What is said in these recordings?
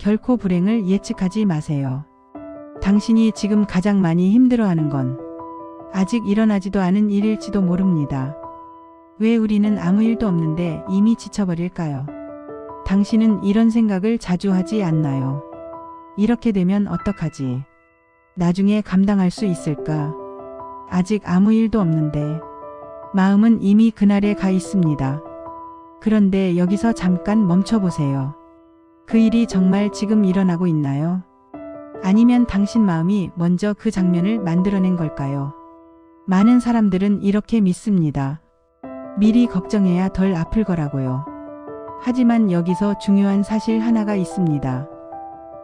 결코 불행을 예측하지 마세요. 당신이 지금 가장 많이 힘들어하는 건 아직 일어나지도 않은 일일지도 모릅니다. 왜 우리는 아무 일도 없는데 이미 지쳐버릴까요? 당신은 이런 생각을 자주 하지 않나요? 이렇게 되면 어떡하지? 나중에 감당할 수 있을까? 아직 아무 일도 없는데 마음은 이미 그날에 가 있습니다. 그런데 여기서 잠깐 멈춰보세요. 그 일이 정말 지금 일어나고 있나요? 아니면 당신 마음이 먼저 그 장면을 만들어낸 걸까요? 많은 사람들은 이렇게 믿습니다. 미리 걱정해야 덜 아플 거라고요. 하지만 여기서 중요한 사실 하나가 있습니다.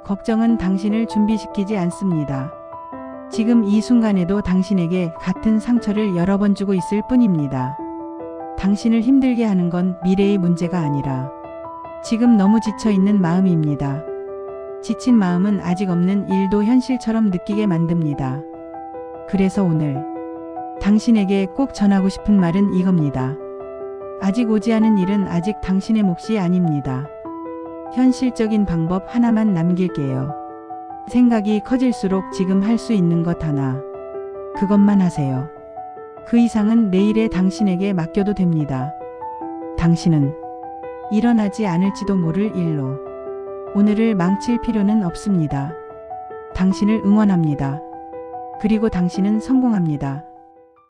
걱정은 당신을 준비시키지 않습니다. 지금 이 순간에도 당신에게 같은 상처를 여러 번 주고 있을 뿐입니다. 당신을 힘들게 하는 건 미래의 문제가 아니라 지금 너무 지쳐 있는 마음입니다. 지친 마음은 아직 없는 일도 현실처럼 느끼게 만듭니다. 그래서 오늘 당신에게 꼭 전하고 싶은 말은 이겁니다. 아직 오지 않은 일은 아직 당신의 몫이 아닙니다. 현실적인 방법 하나만 남길게요. 생각이 커질수록 지금 할 수 있는 것 하나. 그것만 하세요. 그 이상은 내일의 당신에게 맡겨도 됩니다. 당신은 일어나지 않을지도 모를 일로 오늘을 망칠 필요는 없습니다. 당신을 응원합니다. 그리고 당신은 성공합니다.